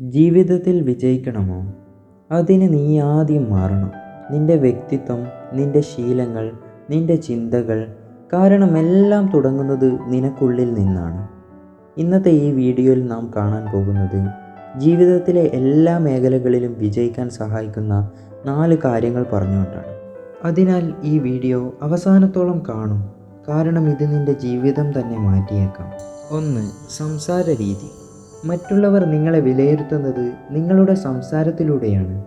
ജീവിതത്തിൽ വിജയിക്കണമോ? അതിന് നീ ആദ്യം മാറണം. നിന്റെ വ്യക്തിത്വം നിന്റെ ശീലങ്ങൾ നിന്റെ ചിന്തകൾ കാരണം എല്ലാം തുടങ്ങുന്നത് നിനക്കുള്ളിൽ നിന്നാണ്. ഇന്നത്തെ ഈ വീഡിയോയിൽ നാം കാണാൻ പോകുന്നത് ജീവിതത്തിലെ എല്ലാ മേഖലകളിലും വിജയിക്കാൻ സഹായിക്കുന്ന നാല് കാര്യങ്ങൾ പറഞ്ഞുകൊണ്ടാണ്. അതിനാൽ ഈ വീഡിയോ അവസാനത്തോളം കാണും. കാരണം ഇത് നിന്റെ ജീവിതം തന്നെ മാറ്റിയേക്കാം. ഒന്ന് സംസാര രീതി മറ്റുള്ളവർ നിങ്ങളെ വിലയിരുത്തുന്നത് നിങ്ങളുടെ സംസാരത്തിലൂടെയാണ്.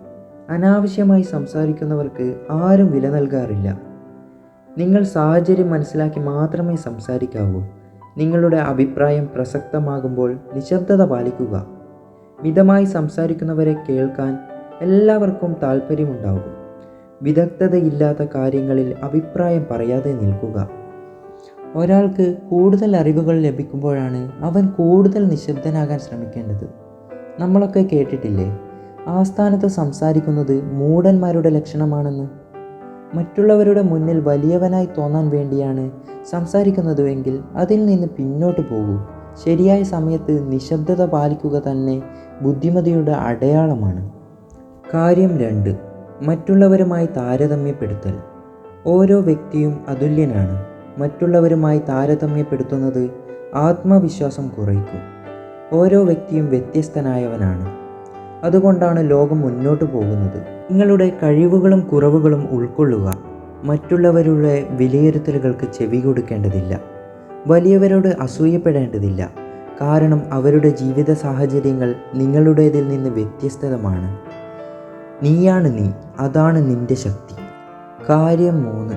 അനാവശ്യമായി സംസാരിക്കുന്നവർക്ക് ആരും വില നൽകാറില്ല. നിങ്ങൾ സാഹചര്യം മനസ്സിലാക്കി മാത്രമേ സംസാരിക്കാവൂ. നിങ്ങളുടെ അഭിപ്രായം പ്രസക്തമാകുമ്പോൾ നിശബ്ദത പാലിക്കുക. മിതമായി സംസാരിക്കുന്നവരെ കേൾക്കാൻ എല്ലാവർക്കും താല്പര്യമുണ്ടാകും വിദഗ്ധതയില്ലാത്ത കാര്യങ്ങളിൽ അഭിപ്രായം പറയാതെ നിൽക്കുക. ഒരാൾക്ക് കൂടുതൽ അറിവുകൾ ലഭിക്കുമ്പോഴാണ് അവൻ കൂടുതൽ നിശബ്ദനാകാൻ ശ്രമിക്കേണ്ടത്. നമ്മളൊക്കെ കേട്ടിട്ടില്ലേ? ആസ്ഥാനത്ത് സംസാരിക്കുന്നത് മൂടന്മാരുടെ ലക്ഷണമാണെന്ന്. മറ്റുള്ളവരുടെ മുന്നിൽ വലിയവനായി തോന്നാൻ വേണ്ടിയാണ് സംസാരിക്കുന്നതുവെങ്കിൽ അതിൽ നിന്ന് പിന്നോട്ട് പോകൂ. ശരിയായ സമയത്ത് നിശബ്ദത പാലിക്കുക തന്നെ ബുദ്ധിമതിയുടെ അടയാളമാണ്. കാര്യം രണ്ട്. മറ്റുള്ളവരുമായി താരതമ്യപ്പെടുത്തൽ. ഓരോ വ്യക്തിയും അതുല്യനാണ്. മറ്റുള്ളവരുമായി താരതമ്യപ്പെടുത്തുന്നത് ആത്മവിശ്വാസം കുറയ്ക്കും. ഓരോ വ്യക്തിയും വ്യത്യസ്തനായവനാണ്. അതുകൊണ്ടാണ് ലോകം മുന്നോട്ട് പോകുന്നത്. നിങ്ങളുടെ കഴിവുകളും കുറവുകളും ഉൾക്കൊള്ളുക. മറ്റുള്ളവരുടെ വിലയിരുത്തലുകൾക്ക് ചെവി കൊടുക്കേണ്ടതില്ല. വലിയവരോട് അസൂയപ്പെടേണ്ടതില്ല. കാരണം അവരുടെ ജീവിത സാഹചര്യങ്ങൾ നിങ്ങളുടേതിൽ നിന്ന് വ്യത്യസ്തമാണ്. നീയാണ് നീ. അതാണ് നിന്റെ ശക്തി. കാര്യം മൂന്ന്.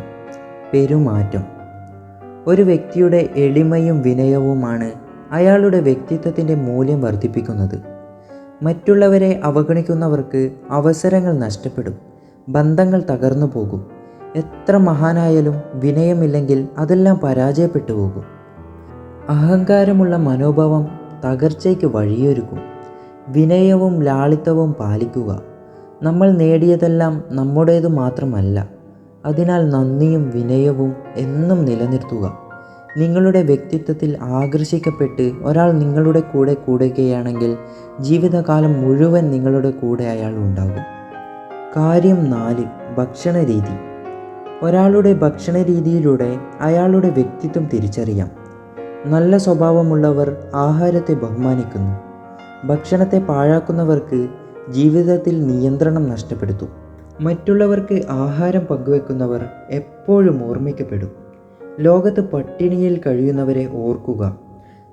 പെരുമാറ്റം. ഒരു വ്യക്തിയുടെ എളിമയും വിനയവുമാണ് അയാളുടെ വ്യക്തിത്വത്തിന്റെ മൂല്യം വർദ്ധിപ്പിക്കുന്നത്. മറ്റുള്ളവരെ അവഗണിക്കുന്നവർക്ക് അവസരങ്ങൾ നഷ്ടപ്പെടും ബന്ധങ്ങൾ തകർന്നു പോകും. എത്ര മഹാനായാലും വിനയമില്ലെങ്കിൽ അതെല്ലാം പരാജയപ്പെട്ടു പോകും. അഹങ്കാരമുള്ള മനോഭാവം തകർച്ചയ്ക്ക് വഴിയൊരുക്കും. വിനയവും ലാളിത്തവും പാലിക്കുക. നമ്മൾ നേടിയതെല്ലാം നമ്മുടേതു മാത്രമല്ല. അതിനാൽ നന്ദിയും വിനയവും എന്നും നിലനിർത്തുക. നിങ്ങളുടെ വ്യക്തിത്വത്തിൽ ആകർഷിക്കപ്പെട്ട് ഒരാൾ നിങ്ങളുടെ കൂടെ കൂടുകയാണെങ്കിൽ ജീവിതകാലം മുഴുവൻ നിങ്ങളുടെ കൂടെ അയാൾ ഉണ്ടാകും. കാര്യം നാല് ഭക്ഷണ രീതി ഒരാളുടെ ഭക്ഷണ രീതിയിലൂടെ അയാളുടെ വ്യക്തിത്വം തിരിച്ചറിയാം. നല്ല സ്വഭാവമുള്ളവർ ആഹാരത്തെ ബഹുമാനിക്കുന്നു. ഭക്ഷണത്തെ പാഴാക്കുന്നവർക്ക് ജീവിതത്തിൽ നിയന്ത്രണം നഷ്ടപ്പെടുത്തും. മറ്റുള്ളവർക്ക് ആഹാരം പങ്കുവെക്കുന്നവർ എപ്പോഴും ഓർമ്മിക്കപ്പെടും. ലോകത്ത് പട്ടിണിയിൽ കഴിയുന്നവരെ ഓർക്കുക.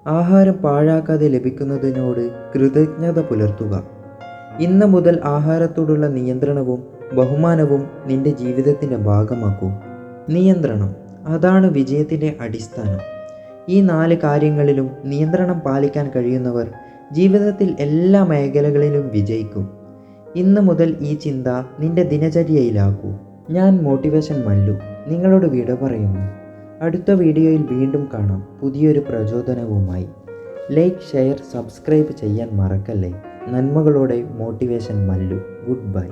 ആഹാരം പാഴാക്കാതെ ലഭിക്കുന്നതിനോട് കൃതജ്ഞത പുലർത്തുക. ഇന്ന് മുതൽ ആഹാരത്തോടുള്ള നിയന്ത്രണവും ബഹുമാനവും നിന്റെ ജീവിതത്തിന്റെ ഭാഗമാക്കൂ. നിയന്ത്രണം അതാണ് വിജയത്തിന്റെ അടിസ്ഥാനം. ഈ നാല് കാര്യങ്ങളിലും നിയന്ത്രണം പാലിക്കാൻ കഴിയുന്നവർ ജീവിതത്തിൽ എല്ലാ മേഖലകളിലും വിജയിക്കും. ഇന്ന് മുതൽ ഈ ചിന്ത നിന്റെ ദിനചര്യയിലാക്കൂ. ഞാൻ മോട്ടിവേഷൻ മല്ലു. നിങ്ങളോട് വിട പറയുന്നു. അടുത്ത വീഡിയോയിൽ വീണ്ടും കാണാം. പുതിയൊരു പ്രചോദനവുമായി. ലൈക്ക് ഷെയർ സബ്സ്ക്രൈബ് ചെയ്യാൻ മറക്കല്ലേ. നന്മകളോടെ മോട്ടിവേഷൻ മല്ലു. Good bye.